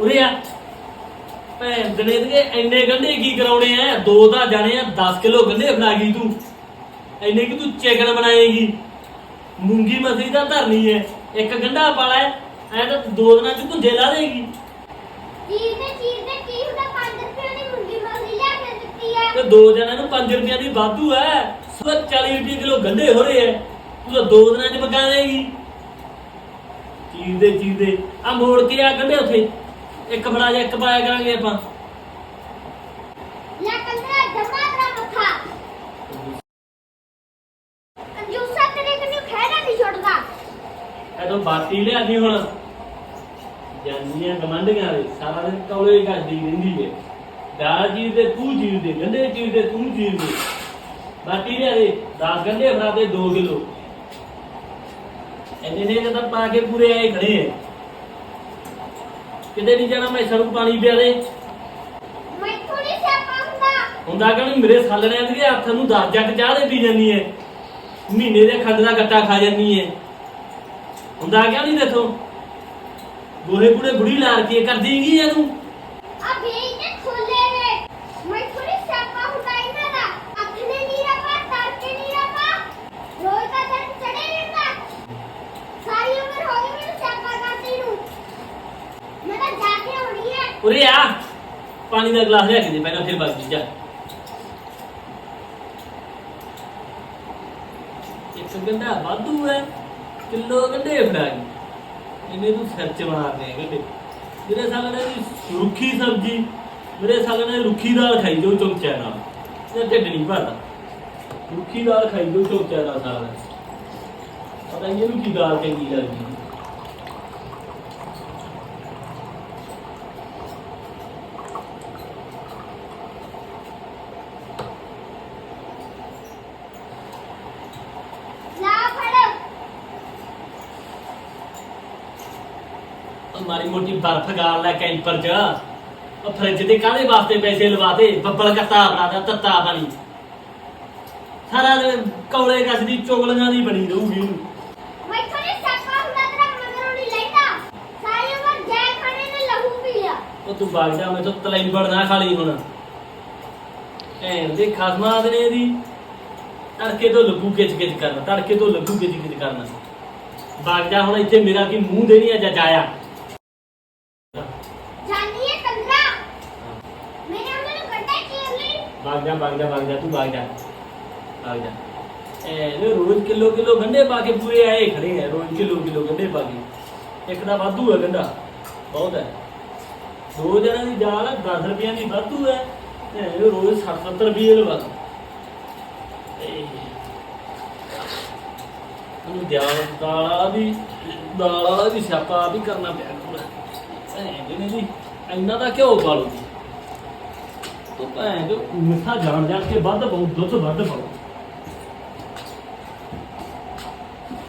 ਉਰੇ ਆ। ਭੈਣ ਦਨੇ ਦੇ ਇੰਨੇ ਗੰਢੇ ਕੀ ਕਰਾਉਣੇ ਆ? ਦੋ ਤਾਂ ਜਾਣੇ ਆ 10 ਕਿਲੋ ਗੰਢੇ ਬਣਾ ਗਈ ਤੂੰ। ਇੰਨੇ ਕਿ ਤੂੰ ਚਿਕਨ ਬਣਾਏਗੀ? ਮੂੰਗੀ ਮਸਰੀ ਦਾ ਧਰਨੀ ਹੈ ਇੱਕ ਗੰਢਾ ਪਾਲਾ ਐ। ਤਾਂ ਦੋ ਦਿਨਾਂ ਚ ਭੁੱਜੇ ਲਾ ਦੇਗੀ। ਚੀਰ ਦੇ ਚੀਰ ਦੇ ਕੀ ਹੁੰਦਾ 5 ਰੁਪਏ ਦੀ ਮੁੰਡੀ ਮਸਲੀ ਲਿਆ ਕੇ ਦਿੱਤੀ ਆ ਤੇ ਦੋ ਜਣਿਆਂ ਨੂੰ 5 ਰੁਪਈਆ ਦੀ ਵਾਧੂ ਐ। ਸੋ 40 ਰੁਪਏ ਕਿਲੋ ਗੰਢੇ ਹੋ ਰਹੇ ਐ। ਤੂੰ ਤਾਂ ਦੋ ਦਿਨਾਂ ਚ ਪਕਾ ਦੇਗੀ। ਚੀਰ ਦੇ ਚੀਰ ਦੇ। ਆ ਮੋੜ ਕੇ ਆ ਗੰਢੇ ਉੱਥੇ। ਇੱਕ ਬਣਾ ਜਾ ਇੱਕ ਪਾਇਆ ਕਰਾਂਗੇ ਆਪਾਂ। ਲੈ ਕੰਦਰਾ ਜਮਾ ਤਰਾ ਮੱਥਾ। ਕੰਜੂਸਾ ਤੇਰੇ ਕਨੂੰ ਖੈਰਾ ਨਹੀਂ ਛੱਡਦਾ ਐਦੋਂ ਬਾਤੀ ਲਿਆਦੀ ਹੁਣ। ਜਾਨੀਆਂ ਗਮੰਡੀਆਂ ਦੇ ਸਾਰਾ ਦਿਨ ਕੌਲੇ ਹੀ ਕਰਦੀ ਰਹਿੰਦੀ ਏ। ਦਾਲ ਚੀਜ਼ ਦੇ ਤੂੰ ਚੀਜ਼ ਦੇ ਗੰਢੇ ਚੀਜ਼ ਦੇ ਤੂੰ ਚੀਜ਼ ਦੇ। ਬਾਤੀ ਲਿਆ ਦੇ 10 ਗੰਢੇ ਬਣਾ ਦੇ 2 ਕਿਲੋ। ਇੰਨੇ ਨੇ ਤਾਂ ਪਾ ਕੇ ਪੂਰੇ ਆਏ ਖੜੇ ਐ ਕਿਤੇ ਨਹੀਂ ਜਾਣਾ ਮੈਂ ਨੂੰ ਪਾਣੀ ਪਿਆ ਦੇ ਮੈਂ ਥੋੜੀ ਸਿਆਪਾ ਹੁੰਦਾ ਹੁੰਦਾ ਕਿ ਮੇਰੇ ਸਾਲਣਿਆਂ ਦੇ ਹੱਥ ਨੂੰ 10 ਜੱਗ ਚਾਹ ਦੇ ਪੀ ਜਾਂਦੀ ਐ ਮਹੀਨੇ ਦੇ ਖੰਡ ਦਾ ਗੱਟਾ ਖਾ ਜਾਂਦੀ ਐ ਹੁੰਦਾ ਕਿਉਂ ਨਹੀਂ ਦੇਖੋ ਗੋਰੇ ਬੁੜੇ ਬੁੜੀ ਲਾਰ ਕੇ ਕਰਦੀ ਕੀ ਐ ਤੂੰ ਆ ਵੇਚ ਤੇ ਖੋਲੇ ਵੇ ਮੈਂ ਥੋੜੀ ਸਿਆਪਾ ਹੁੰਦਾ ਇਹਨਾਂ ਦਾ ਅੱਖ ਨੇ ਨੀਰਾ ਪਾ ਤੜਕੇ ਨੀਰਾ ਪਾ ਰੋਜ਼ ਦਾ ਦਿਨ ਚੜੇ ਰਹਿੰਦਾ ਸਾਰੀ ਉਮਰ ਹੋ ਗਈ ਮੈਨੂੰ ਸਿਆਪਾ ਕਰਦੀ ਨੂੰ ਮੈਂ ਤਾਂ ਜਾ ਕੇ ਆਉਣੀ ਹੈ ਉਰੇ ਆ। ਪਾਣੀ ਦਾ ਗਲਾਸ ਲਿਆ ਕੇ ਦੇ, ਪਹਿਲਾਂ ਫਿਰ ਬਾਕੀ ਜਾ ਇੱਕ ਗੰਡਾ ਵਾਧੂ ਹੈ, ਕਿਲੋ ਗੰਡੇ ਫੜਾ ਇਹਨੇ ਤੂੰ ਸਿਰ ਚ ਬਣਾ ਗੰਡੇ। ਮੇਰੇ ਸਾਲ ਨੇ ਰੁੱਖੀ ਸਬਜ਼ੀ, ਮੇਰੇ ਸਾਲ ਨੇ ਰੁੱਖੀ ਦਾਲ ਖਾਈ ਜੋ ਚਮਚਾ ਨਾਲ। ਇਹ ਢਿੱਡ ਨਹੀਂ ਭਰਦਾ। ਰੁੱਖੀ ਦਾਲ ਖਾਈ ਜੋ ਚਮਚਾ ਨਾਲ ਸਾਲ ਪਤਾ ਨਹੀਂ ਇਹਨੂੰ ਕੀ ਦਾਲ ਚੰਗੀ ਲੱਗਦੀ ਲਾ ਫੜ ਉਹ ਮਾਰੀ ਮੋਟੀ ਬਰਫ਼ ਗਾਲ ਲੈ ਕੈਂਪਰ ਚ। ਉਹ ਫਰਿੱਜ ਦੇ ਕਾਹਦੇ ਵਾਸਤੇ ਪੈਸੇ ਲਵਾਤੇ? ਬੱਬਲ ਕੱਤਾ ਬਣਾਦਾ ਤੱਤਾ ਪਾਣੀ ਸਾਰਾ ਦਿਨ ਕੌਲੇ ਗੱਜ ਦੀ ਚੁਗਲੀਆਂ ਦੀ ਬਣੀ ਰਹੂਗੀ। ਇਹਨੂੰ ਮੈਂ ਥੋੜੀ ਸਿਆਪਾ ਹੁੰਦਾ ਤੇਰਾ ਮਗਰੋਂ ਨਹੀਂ ਲੈਂਦਾ। ਸਾਰੀ ਉਮਰ ਜੈ ਖਾਣੇ ਨੇ ਲਹੂ ਪੀ ਲਿਆ ਉਹ ਤੂੰ ਵਗ ਜਾ ਮੈਂ ਤਾਂ ਤਲਾਈ ਬੜਨਾ ਖਾਲੀ ਹੁਣ। ਐਂ ਦੇ ਖਸਮਾਂ ਦੇ ਨੇ ਇਹਦੀ। ਤੜਕੇ ਤੋਂ ਲੱਗੂ ਕਿਚ ਕਿਚ ਕਰਨਾ ਤੜਕੇ ਤੋਂ ਲੱਗੂ ਕਿਚ ਕਿਚ ਕਰਨਾ। ਵਗ ਜਾ ਹੁਣ ਇੱਥੇ ਮੇਰਾ ਕੀ ਮੂੰਹ ਦੇ ਨਹੀਂ ਅਜਾ ਜਾਇਆ ਜਾਨੀ ਹੈ ਕੰਦਰਾ ਮੇਰੇ ਉਹਨਾਂ ਨੂੰ ਗੱਡਾ ਚੀਰ ਲਈ ਭਾਗ ਜਾ ਭਾਗ ਜਾ ਭਾਗ ਜਾ ਤੂੰ ਭਾਗ ਜਾ ਇਹ ਰੋਜ਼ ਕਿਲੋ ਕਿਲੋ ਗੰਡੇ ਪਾ ਕੇ ਪੂਰੇ ਆਏ ਖੜੇ ਆ ਰੋਜ਼ ਕਿਲੋ ਕਿਲੋ ਗੰਡੇ ਪਾ ਕੇ ਇੱਕ ਦਾ ਵਾਧੂ ਹੈ ਗੰਡਾ ਬਹੁਤ ਹੈ ਦੋ ਜਣਾਂ ਦੀ ਦਾਲ 10 ਰੁਪਈਆਂ ਦੀ ਵਾਧੂ ਹੈ ਤੇ ਇਹ ਰੋਜ਼ 60 70 ਰੁਪਏ ਲਵਾ ਉਹਨੂੰ ਦਿਆਲ ਦਾਲ ਵਾਲਾ ਵੀ ਦਾਲ ਵਾਲਾ ਵੀ ਸਿਆਪਾ ਵੀ ਕਰਨਾ ਪਿਆ ਕਰੂਗਾ ਐ ਜਿਹਨੇ ਜੀ ਇੰਨਾ ਦਾ ਕਿਉਂ ਪਾਲੂ ਤੂੰ ਭੈਣ ਜੋ ਮਿੱਠਾ ਜਾਣ ਜਾਣ ਕੇ ਵੱਧ ਪਾਉ ਦੁੱਧ ਵੱਧ ਪਾਉ।